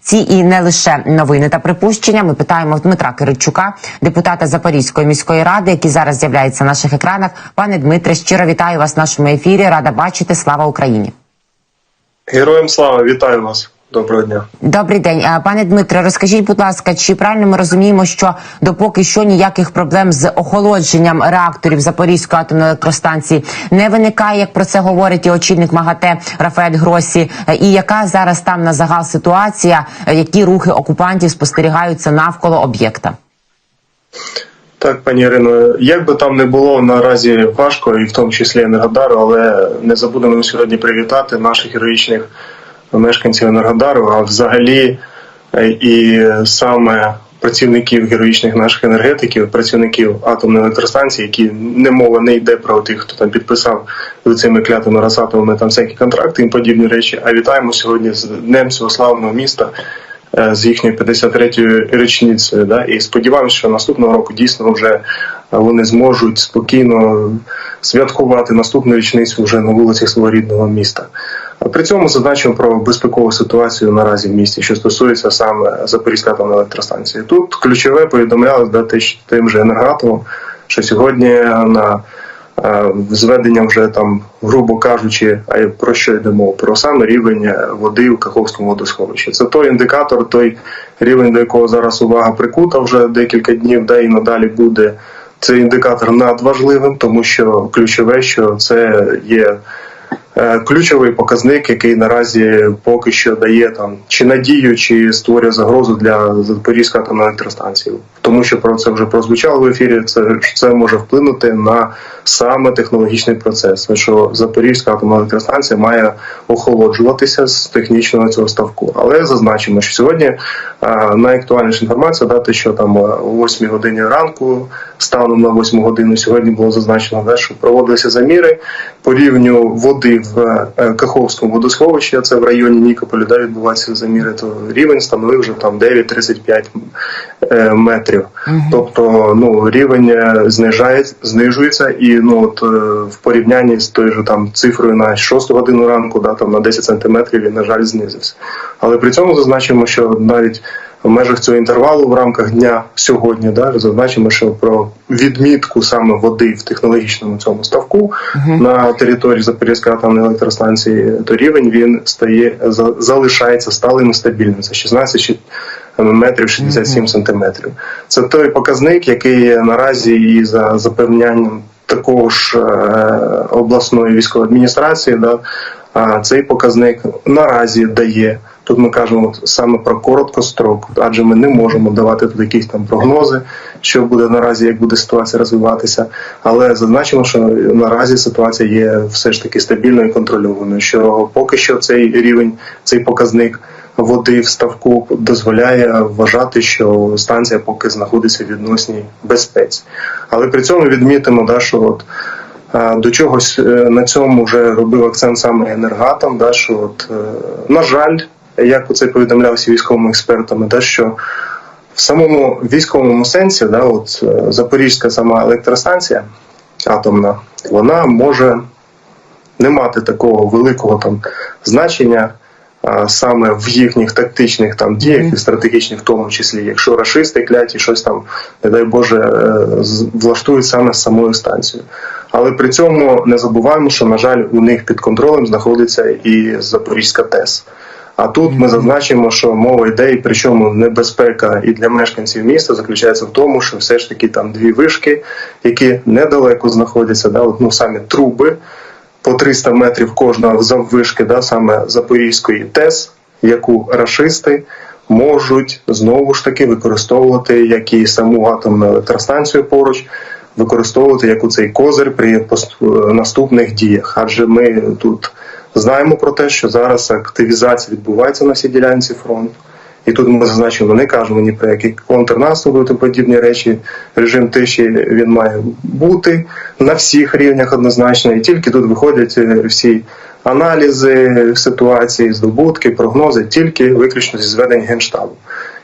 Ці і не лише новини та припущення. Ми питаємо Дмитра Киричука, депутата Запорізької міської ради, який зараз з'являється на наших екранах. Пане Дмитре, щиро вітаю вас в нашому ефірі. Рада бачити. Слава Україні. Героям слава, вітаю вас. Доброго дня. Добрий день, Е, пане Дмитре. Розкажіть, будь ласка, чи правильно ми розуміємо, що допоки що ніяких проблем з охолодженням реакторів Запорізької атомної електростанції не виникає, як про це говорить і очільник МАГАТЕ Рафаель Гросі. Е, І яка зараз там на загал ситуація, е, які рухи окупантів спостерігаються навколо об'єкта? Так, пані Ірино, як би там не було наразі важко, і в тому числі Енергодару, але не забудемо сьогодні привітати наших героїчних мешканців Енергодару, а взагалі е, і саме працівників героїчних наших енергетиків, працівників атомної електростанції, які не мова не йде про тих, хто там підписав з цими клятими Росатомами там всякі контракти і подібні речі. А вітаємо сьогодні з Днем цього славного міста. е, З їхньою 53-ю річницею, да, і сподіваємося, що наступного року дійсно вже вони зможуть спокійно святкувати наступну річницю вже на вулицях свого рідного міста. При цьому зазначимо про безпекову ситуацію наразі в місті, що стосується саме Запорізької атомної електростанції. Тут ключове повідомлялось да, тим же енергатомом, що сьогодні на е, зведення вже там, грубо кажучи, а про що йдемо? Про саме рівень е, води в Каховському водосховищі. Це той індикатор, той рівень, до якого зараз увага прикута вже декілька днів, де і надалі буде. Цей індикатор надважливим, тому що ключове, що це є ключовий показник, який наразі поки що дає там чи надію, чи створює загрозу для Запорізької атомної електростанції, тому що про це вже прозвучало в ефірі. Це це може вплинути на саме технологічний процес. Що Запорізька атомна електростанція має охолоджуватися з технічного цього ставку. Але зазначимо, що сьогодні найактуальніша інформація дати, що там о 8 годині ранку, станом на 8 годину, сьогодні було зазначено, да, що проводилися заміри по рівню води в е, Каховському водосховищі, це в районі Нікополя, де відбуваються заміри, то рівень становив вже там 9,35 е, метрів. Тобто ну, рівень е, знижає, знижується, і ну, от, е, в порівнянні з тою ж там цифрою на 6 годину ранку, да, там, на 10 сантиметрів він, на жаль, знизився. Але при цьому зазначимо, що навіть в межах цього інтервалу в рамках дня сьогодні да, зазначимо, що про відмітку саме води в технологічному цьому ставку на території Запорізької атомної електростанції, то рівень він стає залишається сталим і стабільним. Це 16 чи- метрів 67 сантиметрів. Це той показник, який наразі і за запевнянням такого ж е, обласної військової адміністрації, да, цей показник наразі дає. Тут ми кажемо саме про короткострок, адже ми не можемо давати тут якісь там прогнози, що буде наразі, як буде ситуація розвиватися. Але зазначимо, що наразі ситуація є все ж таки стабільною і контрольованою. Що поки що цей рівень, цей показник води в ставку дозволяє вважати, що станція поки знаходиться в відносній безпеці. Але при цьому відмітимо, да, що от До чогось е, на цьому вже робив акцент саме енергатом, да, що от, е, на жаль, як це повідомлявся військовими експертами, да, що в самому військовому сенсі, да, от, е, Запорізька сама електростанція атомна, вона може не мати такого великого там значення. Саме в їхніх тактичних там діях і стратегічних, в тому числі, якщо рашисти кляті щось там, не дай Боже, е, влаштують саме з самою станцією. Але при цьому не забуваємо, що на жаль у них під контролем знаходиться і Запорізька ТЕС. А тут ми зазначимо, що мова йде, і причому небезпека і для мешканців міста заключається в тому, що все ж таки там дві вишки, які недалеко знаходяться, да, от, ну самі труби по 300 метрів кожна заввишки, да, саме Запорізької ТЕС, яку рашисти можуть знову ж таки використовувати як і саму атомну електростанцію поруч, використовувати як у цей козир при пос- наступних діях. Адже ми тут знаємо про те, що зараз активізація відбувається на всій ділянці фронту. І тут ми зазначимо, не кажемо ні про які контрнаступи та подібні речі. Режим тиші він має бути на всіх рівнях однозначно. І тільки тут виходять е, всі аналізи ситуації, здобутки, прогнози, тільки виключно зі зведень генштабу.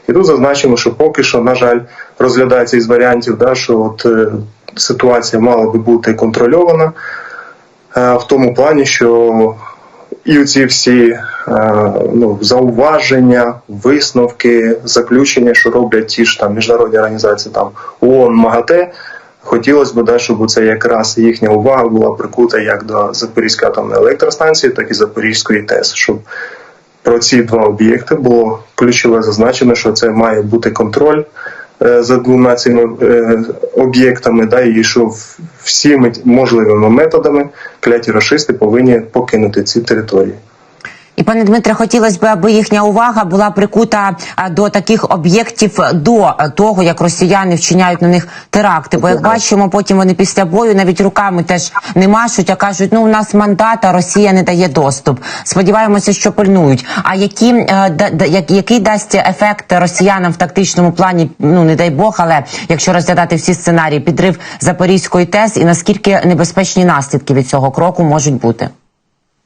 І тут зазначимо, що поки що, на жаль, розглядається із варіантів, да, що от е, ситуація мала би бути контрольована е, в тому плані, що і ці всі ну, зауваження, висновки, заключення, що роблять ті ж там міжнародні організації, там ООН, МАГАТЕ. Хотілося б, да, щоб це якраз їхня увага була прикута як до Запорізької атомної електростанції, так і Запорізької ТЕС, щоб про ці два об'єкти було ключове зазначено, що це має бути контроль е, за двома цими е, об'єктами, да, і що всіми можливими методами кляті рашисти повинні покинути ці території. І пане Дмитре, хотілося б, аби їхня увага була прикута до таких об'єктів до того, як росіяни вчиняють на них теракти. Бо як бачимо, потім вони після бою навіть руками теж не машуть, а кажуть, ну у нас мандат, а Росія не дає доступ. Сподіваємося, що пильнують. А які е, який дасть ефект росіянам в тактичному плані? Ну не дай Бог, але якщо розглядати всі сценарії, підрив Запорізької ТЕС і наскільки небезпечні наслідки від цього кроку можуть бути?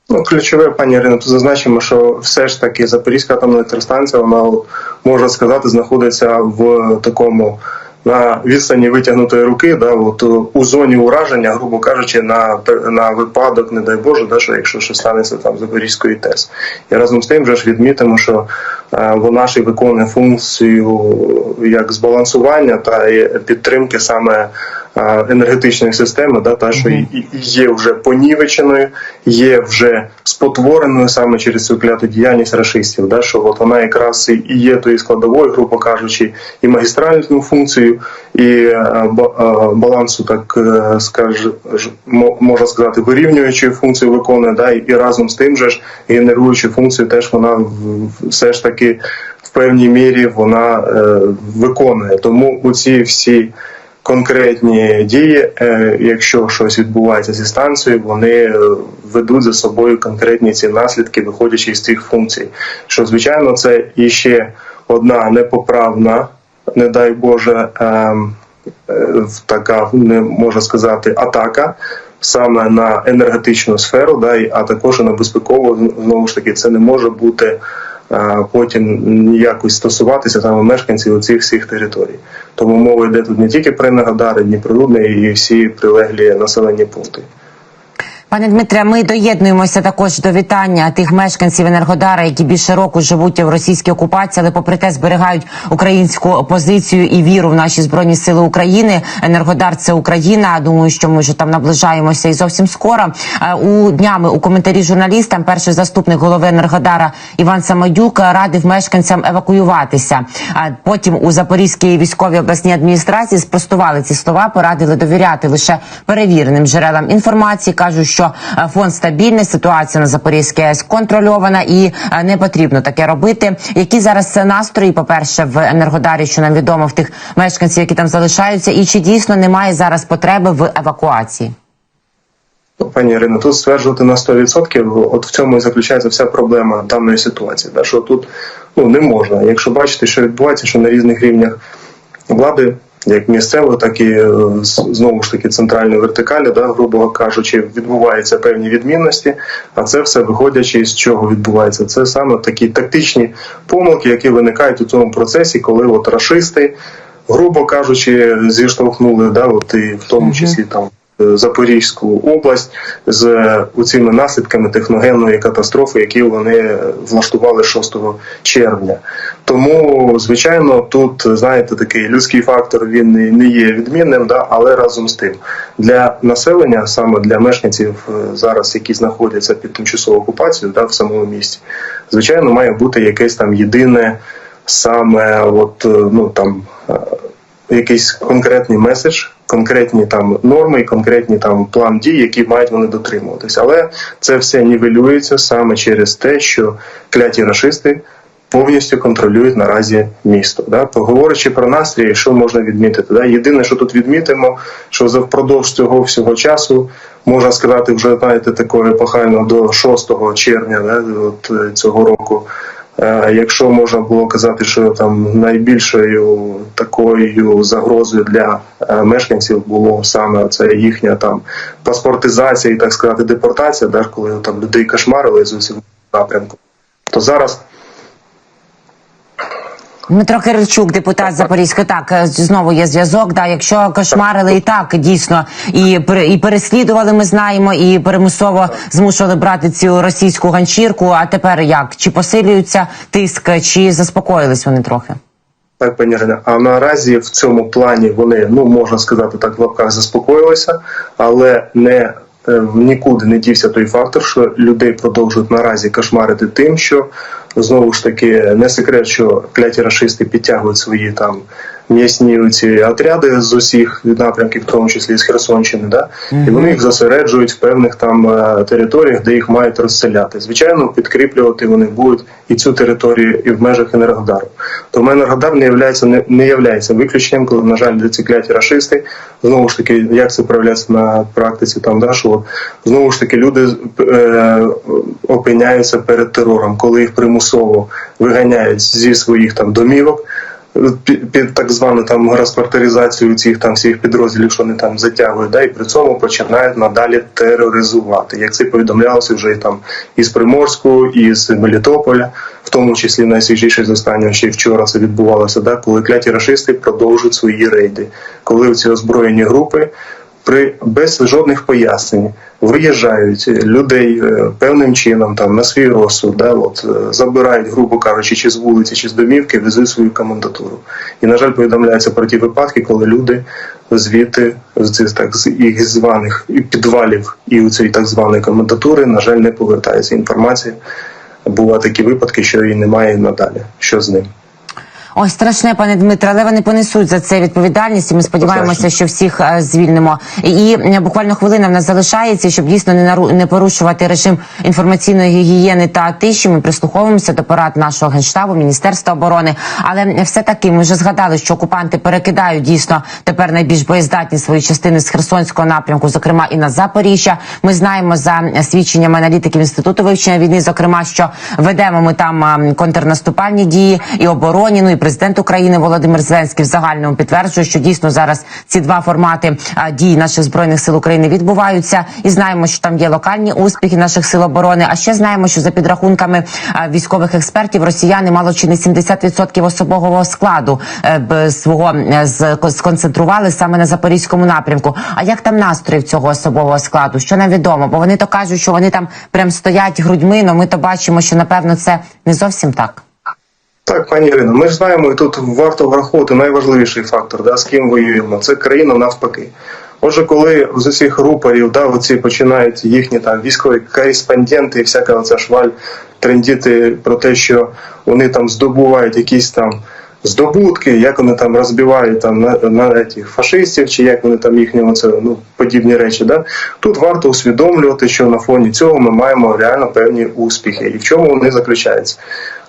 Ну, ключове, пані Ірино, тут зазначимо, що все ж таки Запорізька атомна електростанція, вона можна сказати, знаходиться в такому на відстані витягнутої руки, да, от, у зоні ураження, грубо кажучи, на, на випадок, не дай Боже, да, що якщо щось станеться там Запорізької ТЕС. І разом з тим вже ж відмітимо, що е, вона ж і виконує функцію як збалансування та підтримки саме енергетичної системи, да, та що є вже понівеченою, є вже спотвореною саме через цю кляту діяльність рашистів. Да, що от вона якраз і є тою складовою, грубо кажучи, і магістральну функцію, і е, е, балансу, так е, скаж, можна сказати, вирівнюючою функцію виконує, да, і, разом з тим же ж генеруючу функцію теж вона все ж таки в певній мірі вона е, виконує. Тому у ці всі конкретні дії, е, якщо щось відбувається зі станцією, вони е, ведуть за собою конкретні ці наслідки, виходячи з цих функцій. Що звичайно, це і ще одна непоправна, не дай Боже, ем, е, така не можна сказати атака. Саме на енергетичну сферу, да, а також і на безпекову знову ж таки, це не може бути потім якось стосуватися саме мешканців цих всіх територій. Тому мова йде тут не тільки про Енергодари, Дніпрорудне і всі прилеглі населені пункти. Пане Дмитре, ми доєднуємося також до вітання тих мешканців Енергодара, які більше року живуть в російській окупації, але попри те зберігають українську позицію і віру в наші збройні сили України. Енергодар це Україна. Думаю, що ми вже там наближаємося і зовсім скоро. Е, У днями у коментарі журналістам перший заступник голови Енергодара Іван Самодюк радив мешканцям евакуюватися. А потім у Запорізькій військовій обласній адміністрації спростували ці слова, порадили довіряти лише перевіреним джерелам інформації. кажуть, що е, фонд стабільний, ситуація на Запорізькій АЕС контрольована і е, не потрібно таке робити. Які зараз настрої, по перше, в енергодарі, що нам відомо в тих мешканців, які там залишаються, і чи дійсно немає зараз потреби в евакуації? Ну, Пані Ірино, тут стверджувати на 100%, от в цьому і заключається вся проблема даної ситуації. Що тут ну, не можна. Якщо бачите, що відбувається, що на різних рівнях влади, як місцево, так і е, знову ж таки центральної вертикалі, да, грубо кажучи, відбуваються певні відмінності. А це все виходячи з чого відбувається. Це саме такі тактичні помилки, які виникають у цьому процесі, коли от рашисти, грубо кажучи, зіштовхнули, да, от і в тому числі там. Е, Запорізьку область з е, цими наслідками техногенної катастрофи, які вони влаштували 6 червня. Тому, звичайно, тут знаєте, такий людський фактор він не- є відмінним, да, але разом з тим для населення, саме для мешканців е, зараз, які знаходяться під тимчасовою окупацією, да, в самому місті, звичайно, має бути якесь там єдине саме, от ну там. Якийсь конкретний меседж, конкретні там норми і конкретні там план дій, які мають вони дотримуватися. Але це все нівелюється саме через те, що кляті рашисти повністю контролюють наразі місто. Да? Поговорячи про настрій, що можна відмітити? Да? Єдине, що тут відмітимо, що впродовж цього всього часу. Можна сказати, вже знаєте, такого епохально до 6 червня да, от, е, цього року. Е, Якщо можна було казати, що там найбільшою такою загрозою для е, мешканців було саме це їхня там паспортизація і так сказати депортація, да, коли там людей кошмарили з усіх напрямку, то зараз Дмитро Киричук, депутат Запорізької, так е, знову є зв'язок. Да, якщо кошмарили і так дійсно і і переслідували, ми знаємо, і примусово змушували брати цю російську ганчірку. А тепер як? Чи посилюється тиск, чи заспокоїлись вони трохи? Так, пані Ірино. А наразі в цьому плані вони, ну можна сказати, так в лапках заспокоїлися, але не е, нікуди не дівся той фактор, що людей продовжують наразі кошмарити тим, що знову ж таки не секрет, що кляті рашисти підтягують свої там м'ясні ці отряди з усіх напрямків, в тому числі з Херсонщини, да? і вони їх зосереджують в певних там е, територіях, де їх мають розселяти. Звичайно, підкріплювати вони будуть і цю територію, і в межах Енергодару. Тому Енергодар не являється не, не являється виключенням, коли, на жаль, ці рашисти, знову ж таки, як це проявляється на практиці там, да, що знову ж таки люди е, опиняються перед терором, коли їх примусово виганяють зі своїх там домівок під, так звану там розквартиризацію цих там всіх підрозділів, що вони там затягують, да, і при цьому починають надалі тероризувати. Як це повідомлялося вже там із Приморську, із Мелітополя, в тому числі найсвіжіше з останнього ще вчора це відбувалося, да, коли кляті рашисти продовжують свої рейди, коли ці озброєні групи. При без жодних пояснень виїжджають людей е, певним чином там на свій розсуд, да, от е, забирають, грубо кажучи, чи з вулиці, чи з домівки, везуть свою комендатуру. І на жаль, повідомляється про ті випадки, коли люди звідти з цих так з їх званих підвалів і у цієї так званої комендатури, на жаль, не повертається інформація. Бувають такі випадки, що її немає надалі. Що з ним? Ой, страшне, пане Дмитре, але вони понесуть за це відповідальність. і Ми сподіваємося, що всіх е, звільнимо. І е, буквально хвилина в нас залишається, щоб дійсно не нару- не порушувати режим інформаційної гігієни та тиші. Ми прислуховуємося до порад нашого генштабу, міністерства оборони. Але все таки ми вже згадали, що окупанти перекидають дійсно тепер найбільш боєздатні свої частини з Херсонського напрямку, зокрема і на Запоріжжя. Ми знаємо за свідченнями аналітиків інституту вивчення війни, зокрема, що ведемо ми там ем, контрнаступальні дії і обороні. Ну і президент України Володимир Зеленський в загальному підтверджує, що дійсно зараз ці два формати дій наших збройних сил України відбуваються, і знаємо, що там є локальні успіхи наших сил оборони. А ще знаємо, що за підрахунками військових експертів росіяни мало чи не 70% особового складу е, свого е, з- сконцентрували саме на запорізькому напрямку. А як там настрої цього особового складу? Що нам відомо? Бо вони то кажуть, що вони там прям стоять грудьми. але ми то бачимо, що напевно це не зовсім так. Так, пані Ірино, ми ж знаємо, і тут варто враховувати найважливіший фактор, да, з ким воюємо. Це країна навпаки. Отже, коли з усіх рупорів да, оці починають їхні там військові кореспонденти і всяка оця шваль трендіти про те, що вони там здобувають якісь там здобутки, як вони там розбивають там на, на цих фашистів, чи як вони там їхні оце, ну, подібні речі. Да? Тут варто усвідомлювати, що на фоні цього ми маємо реально певні успіхи. І в чому вони заключаються?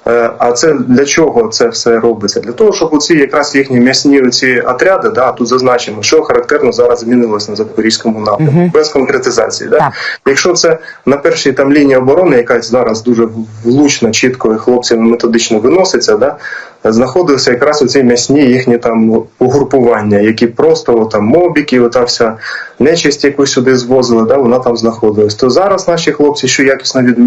Е, А це для чого це все робиться? Для того, щоб оці якраз їхні м'ясні ці отряди, да, тут зазначимо, що характерно зараз змінилось на запорізькому напрямку, без конкретизації. Да? Так. Якщо це на першій там лінії оборони, яка зараз дуже влучно, чітко і хлопцями методично виноситься, да, знаходилися якраз оці м'ясні їхні там угрупування, які просто там мобіки, ота вся нечисть, яку сюди звозили, да, вона там знаходилась. То зараз наші хлопці, що якісно від...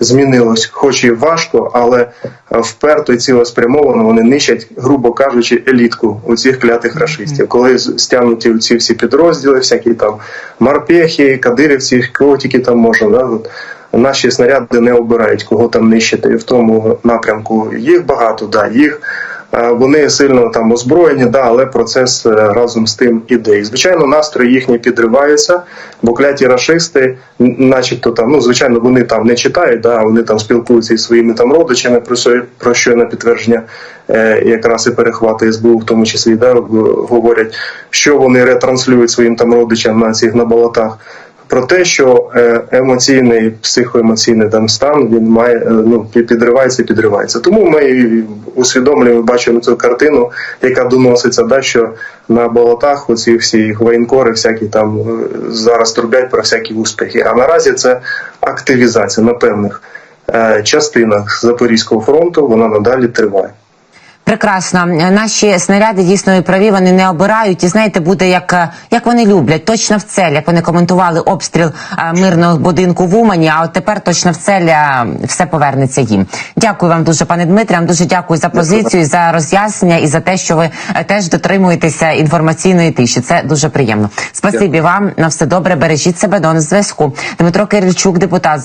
змінилось, хоч і важко, але е, вперто і цілеспрямовано вони нищать, грубо кажучи, елітку у цих клятих рашистів. Коли стягнуті ці всі підрозділи, всякі там марпехи, кадирівці, кого тільки там можна. Да, Наші снаряди не обирають, кого там нищити в тому напрямку. Їх багато, да, їх е, вони сильно там озброєні, да, але процес е, разом з тим іде. І звичайно, настрої їхні підриваються, бо кляті рашисти, начебто там, ну звичайно, вони там не читають, да, вони там спілкуються із своїми там родичами, про що, про що на підтвердження е, якраз і перехвати СБУ, в тому числі, да, говорять, що вони ретранслюють своїм там родичам на цих на болотах про те, що е, емоційний психоемоційний там стан він має е, ну підривається, і підривається. Тому ми усвідомлюємо, бачимо цю картину, яка доноситься, да, що на болотах оці всі воєнкори, всякі там е, зараз турбять про всякі успіхи. А наразі це активізація на певних частинах Запорізького фронту. Вона надалі триває. Прекрасно. Наші снаряди дійсно і праві, вони не обирають. І знаєте, буде як, е, як вони люблять, точно в цель, як вони коментували обстріл е, мирного будинку в Умані. А от тепер точно в цель е, все повернеться їм. Дякую вам дуже, пане Дмитре. Вам дуже дякую за позицію, за роз'яснення і за те, що ви теж дотримуєтеся інформаційної тиші. Це дуже приємно. Спасибі вам на все добре. Бережіть себе до зв'язку. Дмитро Кирильчук, депутат.